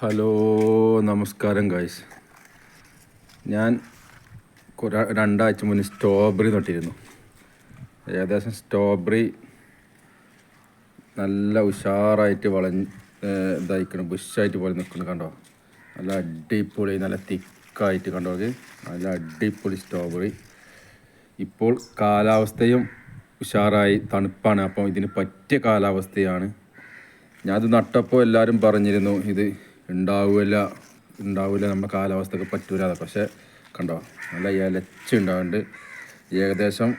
Hello നമസ്കാരം guys ഞാൻ രണ്ടാഴ്ച മുന്നേ സ്ട്രോബെറി നട്ടിരുന്നു. ഏകദേശം സ്ട്രോബെറി നല്ല ഉഷാറായിട്ട് വളഞ്ഞ് ഇതായിക്കണം. ബുഷായിട്ട് പോലെ നിൽക്കുന്നു കണ്ടോ? നല്ല അടിപൊളി നല്ല തിക്കായിട്ട് കണ്ടോ നല്ല അടിപൊളി സ്ട്രോബെറി ഇപ്പോൾ കാലാവസ്ഥയും ഉഷാറായി തണുപ്പാണ്. അപ്പം ഇതിന് പറ്റിയ കാലാവസ്ഥയാണ്. ഞാനത് നട്ടപ്പോൾ എല്ലാവരും പറഞ്ഞിരുന്നു ഇത് ഉണ്ടാവില്ല ഉണ്ടാവില്ല നമ്മുടെ കാലാവസ്ഥക്ക് പറ്റൂല പക്ഷേ കണ്ടോ നല്ല ഇലച്ച ഉണ്ടാവുന്നുണ്ട്. ഏകദേശം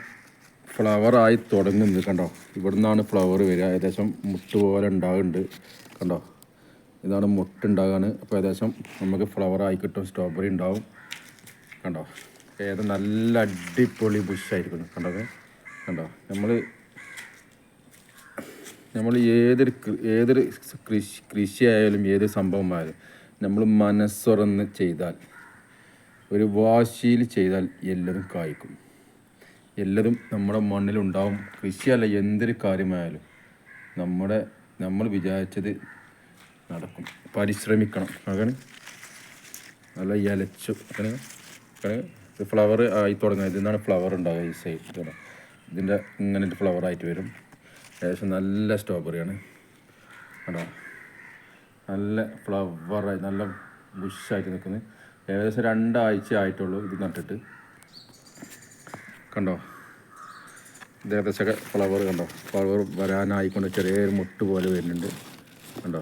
ഫ്ലവറായി തുടങ്ങുന്നത് കണ്ടോ. ഇവിടുന്നാണ് ഫ്ലവർ വരിക. ഏകദേശം മുട്ട് പോലെ ഉണ്ടാകുന്നുണ്ട് കണ്ടോ. ഇതാണ് മുട്ട് ഉണ്ടാകാണ്. അപ്പോൾ ഏകദേശം നമുക്ക് ഫ്ലവർ ആയി കിട്ടും സ്ട്രോബെറി ഉണ്ടാവും കണ്ടോ. ഏത് നല്ല അടിപൊളി ബുഷായിരിക്കുന്നു കണ്ടോ. കണ്ടോ നമ്മൾ നമ്മൾ ഏതൊരു ഏതൊരു കൃഷി കൃഷി ആയാലും ഏത് സംഭവമായാലും നമ്മൾ മനസ്സുറന്ന് ചെയ്താൽ ഒരു വാശിയിൽ ചെയ്താൽ എല്ലാതും കായ്ക്കും. എല്ലതും നമ്മുടെ മണ്ണിലുണ്ടാവും കൃഷിയല്ല എന്തൊരു കാര്യമായാലും നമ്മുടെ നമ്മൾ വിചാരിച്ചത് നടക്കും. പരിശ്രമിക്കണം. അങ്ങനെ നല്ല ഇലച്ചു. ഫ്ലവർ ആയി തുടങ്ങുന്നത്. ഇതിന്നാണ് ഫ്ലവർ ഉണ്ടാകുക ഈ സൈഡ് ഇതിന്റെ ഇങ്ങനെ ഫ്ലവർ ആയിട്ട് വരും. ഏകദേശം നല്ല സ്ട്രോബെറിയാണ് കേട്ടോ നല്ല ഫ്ലവറായി നല്ല ബുഷായിട്ട് നിൽക്കുന്നത് ഏകദേശം രണ്ടാഴ്ച ആയിട്ടുള്ളൂ ഇത് നട്ടിട്ട്. കണ്ടോ? ഇത് ഏകദേശമൊക്കെ ഫ്ലവർ കണ്ടോ? ഫ്ലവർ വരാനായിക്കൊണ്ട് ചെറിയൊരു മുട്ട് പോലെ വരുന്നുണ്ട്. കണ്ടോ?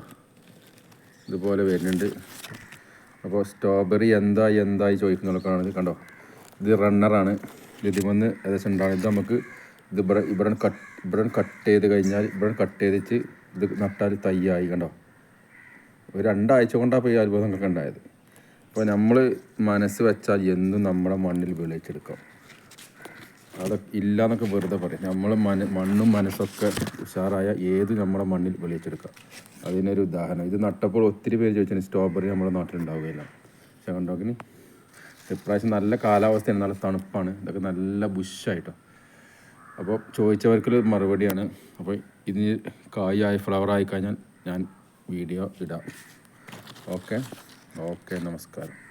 ഇതുപോലെ വരുന്നുണ്ട്. അപ്പോൾ സ്ട്രോബെറി എന്തായി എന്തായി ചോദിക്കുന്നവർക്കാണ് കണ്ടോ? ഇത് റണ്ണറാണ് ഇത് വന്ന് ഏകദേശം ഉണ്ടാകും ഇത് നമുക്ക് ഇത് ഇവിടെ ഇവിടെ കട്ട് ഇവിടെ കട്ട് ചെയ്ത് കഴിഞ്ഞാൽ ഇവിടെ കട്ട് ചെയ്തിട്ട് ഇത് നട്ടാൽ തയ്യായി കണ്ടോ? ഒരു രണ്ടാഴ്ച കൊണ്ടാണ് ഇപ്പോൾ ഈ അത്ഭുതങ്ങളൊക്കെ ഉണ്ടായത്. അപ്പോൾ നമ്മൾ മനസ്സ് വെച്ചാൽ എന്തും നമ്മുടെ മണ്ണിൽ വിളയിച്ചെടുക്കാം. അതൊക്കെ ഇല്ല എന്നൊക്കെ വെറുതെ പറയും. നമ്മൾ മന മണ്ണും മനസ്സൊക്കെ ഉഷാറായ ഏത് നമ്മുടെ മണ്ണിൽ വിളയിച്ചെടുക്കാം. അതിനൊരു ഉദാഹരണം. ഇത് നട്ടപ്പോൾ ഒത്തിരി പേര് ചോദിച്ചാൽ സ്ട്രോബെറി നമ്മുടെ നാട്ടിലുണ്ടാവുകയില്ല. പക്ഷേ കണ്ടോക്കിന് ഇപ്രാവശ്യം നല്ല കാലാവസ്ഥയാണ്. നല്ല തണുപ്പാണ്. ഇതൊക്കെ നല്ല ബുഷായിട്ടോ അപ്പോൾ ചോദിച്ചവർക്കുള്ള മറുപടിയാണ്. അപ്പോൾ ഇതിന് കായായി ഫ്ലവർ ആയി കഴിഞ്ഞാൽ ഞാൻ വീഡിയോ ഇടാം. ഓക്കെ ഓക്കെ നമസ്കാരം.